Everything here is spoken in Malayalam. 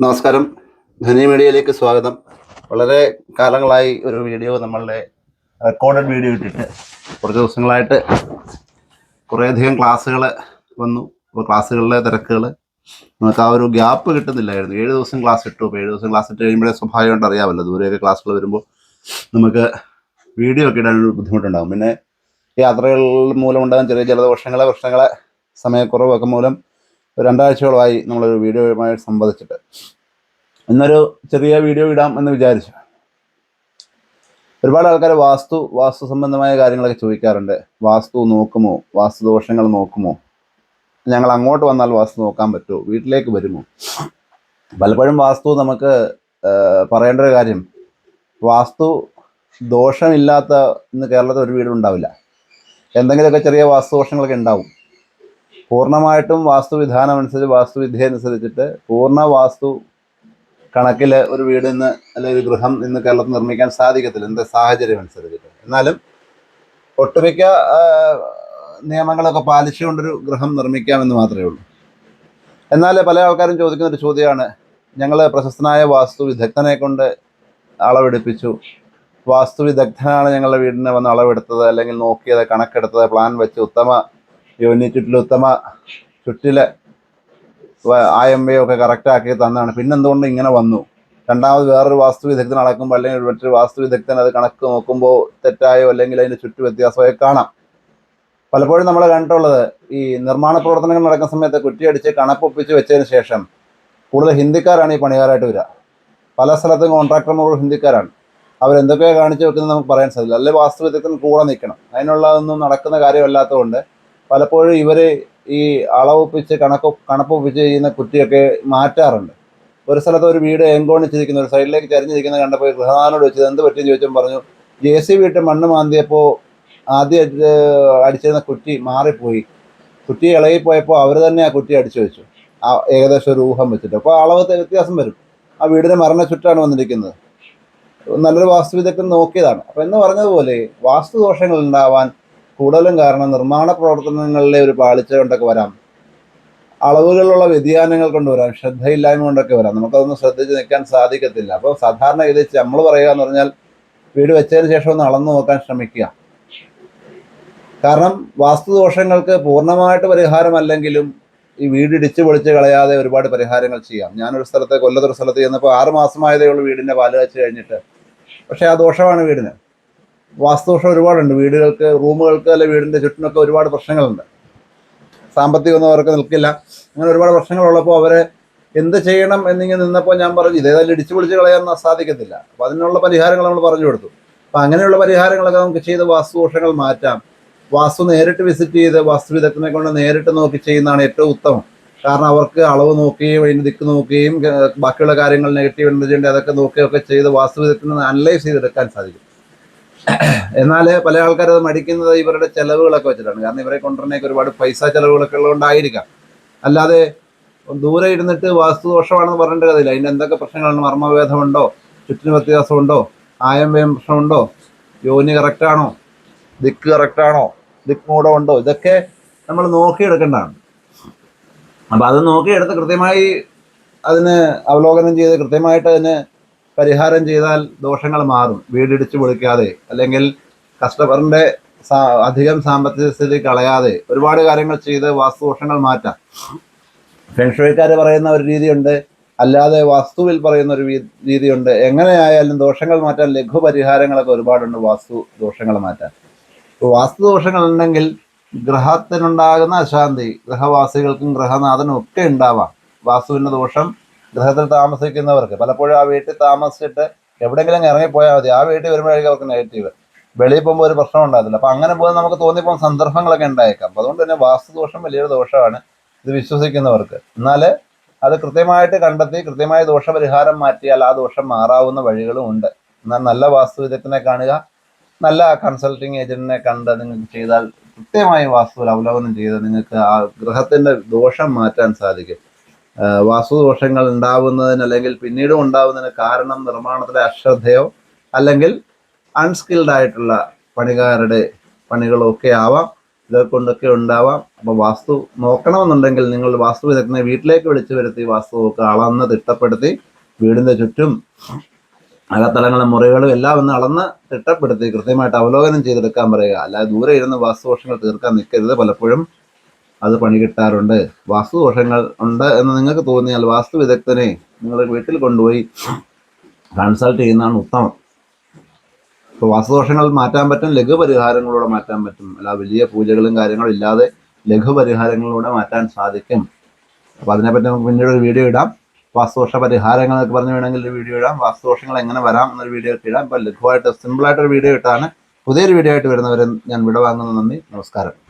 നമസ്കാരം. ധനി മീഡിയയിലേക്ക് സ്വാഗതം. വളരെ കാലങ്ങളായി ഒരു വീഡിയോ നമ്മളുടെ റെക്കോർഡഡ് വീഡിയോ ഇട്ടിട്ട് കുറച്ച് ദിവസങ്ങളായിട്ട് കുറേയധികം ക്ലാസ്സുകൾ വന്നു. അപ്പോൾ ക്ലാസ്സുകളിലെ തിരക്കുകൾ നമുക്ക് ആ ഒരു ഗ്യാപ്പ് കിട്ടുന്നില്ലായിരുന്നു. ഏഴ് ദിവസം ക്ലാസ് ഇട്ടു. അപ്പോൾ ഏഴ് ദിവസം ക്ലാസ് ഇട്ട് കഴിയുമ്പോഴേ സ്വാഭാവികമായിട്ട് അറിയാമല്ലോ. ദൂരെയൊക്കെ ക്ലാസ്സുകൾ വരുമ്പോൾ നമുക്ക് വീഡിയോ ഒക്കെ ഇടാനൊരു ബുദ്ധിമുട്ടുണ്ടാകും. പിന്നെ യാത്രകൾ മൂലം ഉണ്ടാകുന്ന ചെറിയ ജലദോഷങ്ങളെ പ്രശ്നങ്ങളെ സമയക്കുറവൊക്കെ മൂലം രണ്ടാഴ്ചയോളമായി നമ്മളൊരു വീഡിയോയുമായി സംവദിച്ചിട്ട്. ഇന്നൊരു ചെറിയ വീഡിയോ ഇടാം എന്ന് വിചാരിച്ചു. ഒരുപാട് ആൾക്കാർ വാസ്തു വാസ്തു സംബന്ധമായ കാര്യങ്ങളൊക്കെ ചോദിക്കാറുണ്ട്. വാസ്തു നോക്കുമോ? വാസ്തു ദോഷങ്ങൾ നോക്കുമോ? ഞങ്ങൾ അങ്ങോട്ട് വന്നാൽ വാസ്തു നോക്കാൻ പറ്റുമോ? വീട്ടിലേക്ക് വരുമോ? പലപ്പോഴും വാസ്തു നമുക്ക് പറയേണ്ട ഒരു കാര്യം. വാസ്തു ദോഷമില്ലാത്ത ഇന്ന് കേരളത്തിൽ ഒരു വീടുണ്ടാവില്ല എന്തെങ്കിലുമൊക്കെ ചെറിയ വാസ്തു ദോഷങ്ങളൊക്കെ ഉണ്ടാവും. പൂർണമായിട്ടും വാസ്തുവിധാനം അനുസരിച്ച് വാസ്തുവിദ്യ അനുസരിച്ചിട്ട് പൂർണ വാസ്തു കണക്കിൽ ഒരു വീട് ഇന്ന് അല്ലെങ്കിൽ ഒരു ഗൃഹം ഇന്ന് കേരളത്തിൽ നിർമ്മിക്കാൻ സാധിക്കത്തില്ല. എന്താ സാഹചര്യം അനുസരിച്ചിട്ട്. എന്നാലും ഒട്ടുമിക്ക നിയമങ്ങളൊക്കെ പാലിച്ചുകൊണ്ടൊരു ഗൃഹം നിർമ്മിക്കാമെന്ന് മാത്രമേ ഉള്ളൂ. എന്നാൽ പല ആൾക്കാരും ചോദിക്കുന്ന ഒരു ചോദ്യമാണ്. ഞങ്ങൾ പ്രശസ്തനായ വാസ്തു വിദഗ്ധനെ കൊണ്ട് അളവെടുപ്പിച്ചു. വാസ്തു വിദഗ്ധനാണ് ഞങ്ങളുടെ വീടിനെ വന്ന് അളവെടുത്തത് അല്ലെങ്കിൽ നോക്കിയത് കണക്കെടുത്തത് പ്ലാൻ വെച്ച് ഉത്തമ യോനി ചുറ്റിലുത്തമ ചുറ്റിലെ ആയമ്പയോ ഒക്കെ കറക്റ്റ് ആക്കി തന്നാണ്. പിന്നെന്തുകൊണ്ട് ഇങ്ങനെ വന്നു? രണ്ടാമത് വേറൊരു വാസ്തു വിദഗ്ധൻ അളക്കുമ്പോൾ അല്ലെങ്കിൽ മറ്റൊരു വാസ്തു വിദഗ്ധൻ അത് കണക്ക് നോക്കുമ്പോൾ തെറ്റായോ അല്ലെങ്കിൽ അതിന്റെ ചുറ്റു വ്യത്യാസമോ കാണാം. പലപ്പോഴും നമ്മൾ കണ്ടിട്ടുള്ളത് ഈ നിർമ്മാണ പ്രവർത്തനങ്ങൾ നടക്കുന്ന സമയത്ത് കുറ്റിയടിച്ച് കണക്കൊപ്പിച്ച് വെച്ചതിന് ശേഷം കൂടുതൽ ഹിന്ദിക്കാരാണ് ഈ പണിക്കാരായിട്ട് വരിക പല സ്ഥലത്തും കോൺട്രാക്ടർമാർ ഹിന്ദിക്കാരാണ്. അവരെന്തൊക്കെയാണ് കാണിച്ചു വെക്കുന്നത് നമുക്ക് പറയാൻ സാധിക്കില്ല. അല്ലെങ്കിൽ വാസ്തു വിദഗ്ധൻ കൂടെ നിൽക്കണം. അതിനുള്ളതൊന്നും നടക്കുന്ന കാര്യമല്ലാത്തതുകൊണ്ട് പലപ്പോഴും ഇവർ ഈ അളവൊപ്പിച്ച് കണക്ക് കണക്കൊപ്പിച്ച് ചെയ്യുന്ന കുറ്റിയൊക്കെ മാറ്റാറുണ്ട്. ഒരു സ്ഥലത്ത് ഒരു വീട് എങ്കോണിച്ചിരിക്കുന്ന ഒരു സൈഡിലേക്ക് ചരിഞ്ഞിരിക്കുന്നത് കണ്ടപ്പോൾ ഗൃഹനാഥനോട് വെച്ചത് എന്ത് പറ്റിയെന്ന് ചോദിച്ചപ്പോൾ പറഞ്ഞു ജെ സി വീട്ട് മണ്ണ് മാന്തിയപ്പോൾ ആദ്യം അടിച്ച് അടിച്ചിരുന്ന കുറ്റി മാറിപ്പോയി. കുറ്റി ഇളകിപ്പോയപ്പോൾ അവർ തന്നെ ആ കുറ്റി അടിച്ചു വെച്ചു. ആ ഏകദേശം ഒരു ഊഹം വെച്ചിട്ട്. അപ്പോൾ അളവ് വ്യത്യാസം വരും. ആ വീടിന് മരണ ചുറ്റാണ് വന്നിരിക്കുന്നത്. നല്ലൊരു വാസ്തുവിദഗ്ധൻ നോക്കിയതാണ്. അപ്പോൾ എന്ന് പറഞ്ഞതുപോലെ വാസ്തുദോഷങ്ങൾ ഉണ്ടാവാൻ കൂടുതലും കാരണം നിർമ്മാണ പ്രവർത്തനങ്ങളിലെ ഒരു പാളിച്ച കൊണ്ടൊക്കെ വരാം. അളവുകളിലുള്ള വ്യതിയാനങ്ങൾ കൊണ്ട് വരാം ശ്രദ്ധയില്ലായ്മ കൊണ്ടൊക്കെ വരാം. നമുക്കതൊന്നും ശ്രദ്ധിച്ച് നിൽക്കാൻ സാധിക്കത്തില്ല. അപ്പോൾ സാധാരണ ഇത് നമ്മൾ പറയുക എന്ന് പറഞ്ഞാൽ വീട് വെച്ചതിന് ശേഷം ഒന്ന് അളന്നു നോക്കാൻ ശ്രമിക്കുക. കാരണം വാസ്തുദോഷങ്ങൾക്ക് പൂർണമായിട്ട് പരിഹാരമല്ലെങ്കിലും ഈ വീട് ഇടിച്ചു പൊളിച്ച് കളയാതെ ഒരുപാട് പരിഹാരങ്ങൾ ചെയ്യാം. ഞാനൊരു സ്ഥലത്ത് കൊല്ലത്തൊരു സ്ഥലത്ത് ചെന്നപ്പോൾ ആറ് മാസമായതേ ഉള്ളൂ വീടിന്റെ പാൽ വെച്ച് കഴിഞ്ഞിട്ട്. പക്ഷേ ആ ദോഷമാണ് വീടിന്. വാസ്തുദോഷം ഒരുപാടുണ്ട്. വീടുകൾക്ക് റൂമുകൾക്ക് അല്ലെ വീടിന്റെ ചുറ്റിനൊക്കെ ഒരുപാട് പ്രശ്നങ്ങളുണ്ട്. സാമ്പത്തികമൊന്നും അവർക്ക് നിൽക്കില്ല. അങ്ങനെ ഒരുപാട് പ്രശ്നങ്ങളുള്ളപ്പോൾ അവരെ എന്ത് ചെയ്യണം എന്നിങ്ങനെ നിന്നപ്പോൾ ഞാൻ പറഞ്ഞു ഇതേതായാലും ഇടിച്ചു പൊളിച്ച് കളയാൻ സാധിക്കത്തില്ല. അപ്പോൾ അതിനുള്ള പരിഹാരങ്ങൾ നമ്മൾ പറഞ്ഞു കൊടുത്തു. അപ്പോൾ അങ്ങനെയുള്ള പരിഹാരങ്ങളൊക്കെ നമുക്ക് ചെയ്ത് വാസ്തുദോഷങ്ങൾ മാറ്റാം. വാസ്തു നേരിട്ട് വിസിറ്റ് ചെയ്ത് വാസ്തു വിദഗ്ധനെ കൊണ്ട് നേരിട്ട് നോക്കി ചെയ്യുന്നതാണ് ഏറ്റവും ഉത്തമം. കാരണം അവർക്ക് അളവ് നോക്കുകയും അതിന് ദിക്ക് നോക്കുകയും ബാക്കിയുള്ള കാര്യങ്ങൾ നെഗറ്റീവ് എനർജി അതൊക്കെ നോക്കുകയൊക്കെ ചെയ്ത് വാസ്തു വിദഗ്ധനെ അനലൈസ് ചെയ്തെടുക്കാൻ സാധിക്കും. എന്നാൽ പല ആൾക്കാരും അത് മടിക്കുന്നത് ഇവരുടെ ചെലവുകളൊക്കെ വെച്ചിട്ടാണ്. കാരണം ഇവരെ കൊണ്ടുവരണേക്ക് ഒരുപാട് പൈസ ചെലവുകളൊക്കെ ഉള്ളതുകൊണ്ടായിരിക്കാം. അല്ലാതെ ദൂരെ ഇരുന്നിട്ട് വാസ്തുദോഷമാണെന്ന് പറഞ്ഞിട്ട് കഥയില്ല അതിന്റെ എന്തൊക്കെ പ്രശ്നങ്ങളാണ്? മർമ്മഭേദമുണ്ടോ? ചുറ്റിന് വ്യത്യാസമുണ്ടോ? ആയം വേം പ്രശ്നമുണ്ടോ? യോനി കറക്റ്റാണോ ദിക്ക് കറക്റ്റാണോ ഉണ്ടോ ഇതൊക്കെ നമ്മൾ നോക്കിയെടുക്കേണ്ടതാണ്. അപ്പം അത് നോക്കിയെടുത്ത് കൃത്യമായി അതിന് അവലോകനം ചെയ്ത് കൃത്യമായിട്ട് അതിന് പരിഹാരം ചെയ്താൽ ദോഷങ്ങൾ മാറും. വീടിടിച്ച് പൊളിക്കാതെ അല്ലെങ്കിൽ കസ്റ്റമറിന്റെ അധികം സാമ്പത്തിക സ്ഥിതി കളയാതെ ഒരുപാട് കാര്യങ്ങൾ ചെയ്ത് വാസ്തുദോഷങ്ങൾ മാറ്റാം. ഫെൻഷോയ്ക്കാർ പറയുന്ന ഒരു രീതിയുണ്ട്. അല്ലാതെ വാസ്തുവിൽ പറയുന്ന ഒരു രീതിയുണ്ട്. എങ്ങനെയായാലും ദോഷങ്ങൾ മാറ്റാൻ ലഘു പരിഹാരങ്ങളൊക്കെ ഒരുപാടുണ്ട്. വാസ്തു ദോഷങ്ങൾ മാറ്റാൻ. വാസ്തു ദോഷങ്ങൾ ഉണ്ടെങ്കിൽ ഗ്രഹത്തിനുണ്ടാകുന്ന അശാന്തി ഗ്രഹവാസികൾക്കും ഗ്രഹനാഥനും ഒക്കെ ഉണ്ടാവാം. വാസ്തുവിന്റെ ദോഷം ഗൃഹത്തിൽ താമസിക്കുന്നവർക്ക്. പലപ്പോഴും ആ വീട്ടിൽ താമസിച്ചിട്ട് എവിടെയെങ്കിലും ഇറങ്ങിപ്പോയാൽ മതി. ആ വീട്ടിൽ വരുമ്പോഴേക്കും അവർക്ക് നെഗറ്റീവ് വെളിയിൽ പോകുമ്പോൾ ഒരു പ്രശ്നം ഉണ്ടാകത്തില്ല. അപ്പം അങ്ങനെ പോകുന്ന നമുക്ക് തോന്നിപ്പോൾ സന്ദർഭങ്ങളൊക്കെ ഉണ്ടായേക്കാം. അപ്പോൾ അതുകൊണ്ട് തന്നെ വാസ്തുദോഷം വലിയൊരു ദോഷമാണ് ഇത് വിശ്വസിക്കുന്നവർക്ക്. എന്നാൽ അത് കൃത്യമായിട്ട് കണ്ടെത്തി കൃത്യമായ ദോഷപരിഹാരം മാറ്റിയാൽ ആ ദോഷം മാറാവുന്ന വഴികളും ഉണ്ട്. എന്നാൽ നല്ല വാസ്തു വിദഗ്ധനെ കാണുക നല്ല കൺസൾട്ടിങ് ഏജന്റിനെ കണ്ട് നിങ്ങൾക്ക് ചെയ്താൽ കൃത്യമായി വാസ്തു അവലോകനം ചെയ്ത് നിങ്ങൾക്ക് ആ ഗൃഹത്തിന്റെ ദോഷം മാറ്റാൻ സാധിക്കും. വാസ്തുദോഷങ്ങൾ ഉണ്ടാവുന്നതിന് അല്ലെങ്കിൽ പിന്നീടും ഉണ്ടാവുന്നതിന് കാരണം നിർമ്മാണത്തിലെ അശ്രദ്ധയോ അല്ലെങ്കിൽ അൺസ്കിൽഡ് ആയിട്ടുള്ള പണികാരുടെ പണികളോ ഒക്കെ ആവാം. ഇതൊക്കെ ഉണ്ടാവാം. അപ്പോൾ വാസ്തു നോക്കണമെന്നുണ്ടെങ്കിൽ നിങ്ങൾ വാസ്തു വിദഗ്ധനെ വീട്ടിലേക്ക് വിളിച്ചു വരുത്തി വാസ്തു ഒക്കെ അളന്ന് തിട്ടപ്പെടുത്തി വീടിന്റെ ചുറ്റും അകത്തളങ്ങളും മുറികളും എല്ലാം ഒന്ന് അളന്ന് തിട്ടപ്പെടുത്തി കൃത്യമായിട്ട് അവലോകനം ചെയ്തെടുക്കാൻ പറയുക. അല്ലാതെ ദൂരെ ഇരുന്ന് വാസ്തുദോഷങ്ങൾ തീർക്കാൻ നിൽക്കരുത്. പലപ്പോഴും അത് പണി കിട്ടാറുണ്ട്. വാസ്തുദോഷങ്ങൾ ഉണ്ട് എന്ന് നിങ്ങൾക്ക് തോന്നിയാൽ വാസ്തു വിദഗ്ധനെ നിങ്ങൾ വീട്ടിൽ കൊണ്ടുപോയി കൺസൾട്ട് ചെയ്യുന്നതാണ് ഉത്തമം. ഇപ്പോൾ വാസ്തുദോഷങ്ങൾ മാറ്റാൻ പറ്റും ലഘുപരിഹാരങ്ങളിലൂടെ മാറ്റാൻ പറ്റും. അല്ല വലിയ പൂജകളും കാര്യങ്ങളും ഇല്ലാതെ ലഘുപരിഹാരങ്ങളിലൂടെ മാറ്റാൻ സാധിക്കും. അപ്പോൾ അതിനെപ്പറ്റി നമുക്ക് പിന്നീട് ഒരു വീഡിയോ ഇടാം. വാസ്തുദോഷ പരിഹാരങ്ങൾ എന്നൊക്കെ പറഞ്ഞു വേണമെങ്കിൽ ഒരു വീഡിയോ ഇടാം. വാസ്തുദോഷങ്ങൾ എങ്ങനെ വരാം എന്നൊരു വീഡിയോ ഇടാം. ഇപ്പോൾ ലഘുവായിട്ട് സിമ്പിളായിട്ടൊരു വീഡിയോ ഇട്ടാണ് പുതിയൊരു വീഡിയോ ആയിട്ട് വരുന്നവരെ ഞാൻ വിട വാങ്ങുന്നു നന്ദി. നമസ്കാരം.